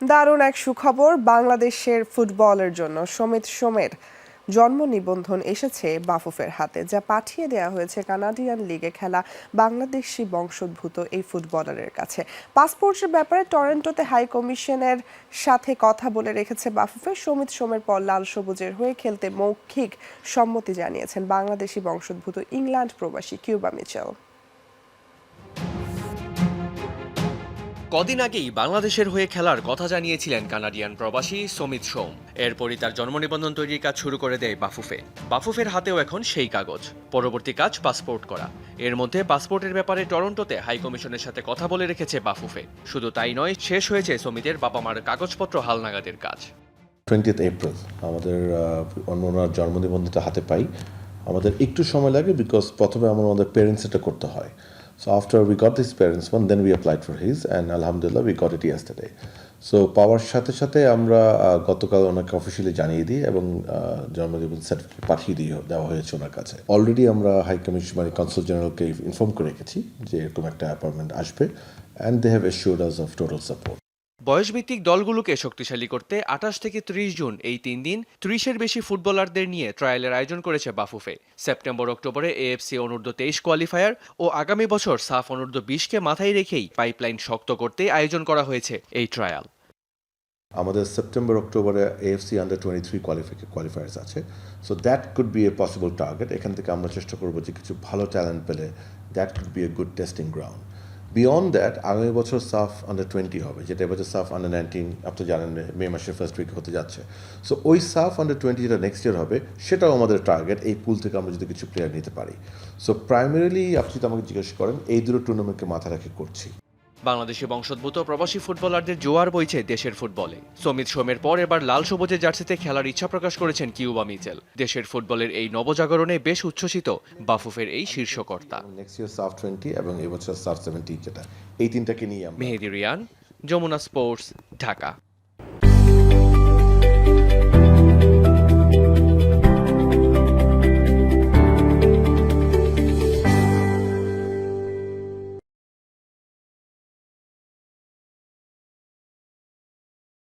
দারুণ এক সুখবর বাংলাদেশের ফুটবলের জন্য। সমিত সোমের জন্ম নিবন্ধন এসেছে বাফুফের হাতে, যা পাঠিয়ে দেওয়া হয়েছে কানাডিয়ান লিগে খেলা বাংলাদেশি বংশোদ্ভূত এই ফুটবলারের কাছে। পাসপোর্টের ব্যাপারে টরেন্টোতে হাই কমিশনের সাথে কথা বলে রেখেছে বাফুফে। সমিত সোমের পর লাল সবুজের হয়ে খেলতে মৌখিক সম্মতি জানিয়েছেন বাংলাদেশি বংশোদ্ভূত ইংল্যান্ড প্রবাসী কিউবা মিচেল। কদিন আগেই বাংলাদেশের হয়ে খেলার কথা জানিয়েছিলেন কানাডিয়ান প্রবাসী সমিত সোম। এরপরই তার জন্ম নিবন্ধন তৈরির কাজ শুরু করে দেয় বাফুফে। বাফুফের হাতেও এখন সেই কাগজ। পরবর্তী কাজ পাসপোর্ট করা। এর মধ্যে পাসপোর্টের ব্যাপারে টরন্টোতে হাইকমিশনের সাথে কথা বলে রেখেছে বাফুফে। শুধু তাই নয় শেষ হয়েছে সমিতের বাবা মার কাগজপত্র হালনাগাদের কাজ। টোয়েন্টিথ এপ্রিল আমাদের আহ, অন্য ওনার জন্ম নিবন্ধনটা হাতে পাই। আমাদের একটু সময় লাগে বিকজ প্রথমে আমার আমাদের প্যারেন্টস এটা করতে হয়। So after we got this parents one, then we applied for his, and Alhamdulillah, we got it yesterday. So পাওয়ার সাথে সাথে আমরা গতকাল ওনাকে অফিসিয়ালি জানিয়ে দিই এবং আহ, জন্ম নিবন্ধন সার্টিফিকেট পাঠিয়ে দিয়ে দেওয়া হয়েছে ওনার কাছে অলরেডি আমরা হাই কমিশন মানে কনসুল জেনারেলকে ইনফর্ম করে রেখেছি যে এরকম একটা অ্যাপয়েন্টমেন্ট আসবে and they have assured us of total support বয়সভিত্তিক দলগুলোকে শক্তিশালী করতে আঠাশ থেকে ত্রিশ জুন এই তিন দিন ত্রিশের বেশি ফুটবলারদের নিয়ে ট্রায়ালের আয়োজন করেছে বাফুফে। সেপ্টেম্বর, অক্টোবরে এএফসি অনূর্ধ্ব তেইশ কোয়ালিফায়ার ও আগামী বছর সাফ অনূর্ধ্ব বিশকে মাথায় রেখেই পাইপলাইন শক্ত করতে আয়োজন করা হয়েছে এই ট্রায়াল। আমাদের সেপ্টেম্বর, অক্টোবরে AFC under twenty three qualifiers আছে। So that could be a possible target এখান থেকে আমরা চেষ্টা করব যে কিছু ভালো ট্যালেন্ট পেলে that could be a good testing ground beyond that আগামী বছর সাফ আন্ডার টোয়েন্টি হবে, যেটা এবছর সাফ আন্ডার নাইনটিন আপনি জানেন মে মাসের ফার্স্ট উইক হতে যাচ্ছে। সো ওই সাফ আন্ডার টোয়েন্টি যেটা নেক্সট ইয়ার হবে, সেটাও আমাদের টার্গেট এই পুল থেকে আমরা যদি কিছু প্লেয়ার নিতে পারি। সো প্রাইমারিলি আপনি যদি আমাকে জিজ্ঞেস করেন, এই দুটো টুর্নামেন্টকে মাথা রেখে করছি। বাংলাদেশি বংশোদ্ভূত প্রবাসী ফুটবলারদের জোয়ার বইছে দেশের ফুটবলে। সমিত সোমের পর এবার লাল সবুজের জার্সিতে খেলার ইচ্ছা প্রকাশ করেছেন কিউবা মিচেল। দেশের ফুটবলের এই নবজাগরণে বেশ উচ্ছ্বসিত বাফুফের এই শীর্ষকর্তা। এবং এবছর সাফ সেভেন্টি যেটা এই তিনটাকে নিয়ে মেহেদি রিয়ান যমুনা স্পোর্টস ঢাকা।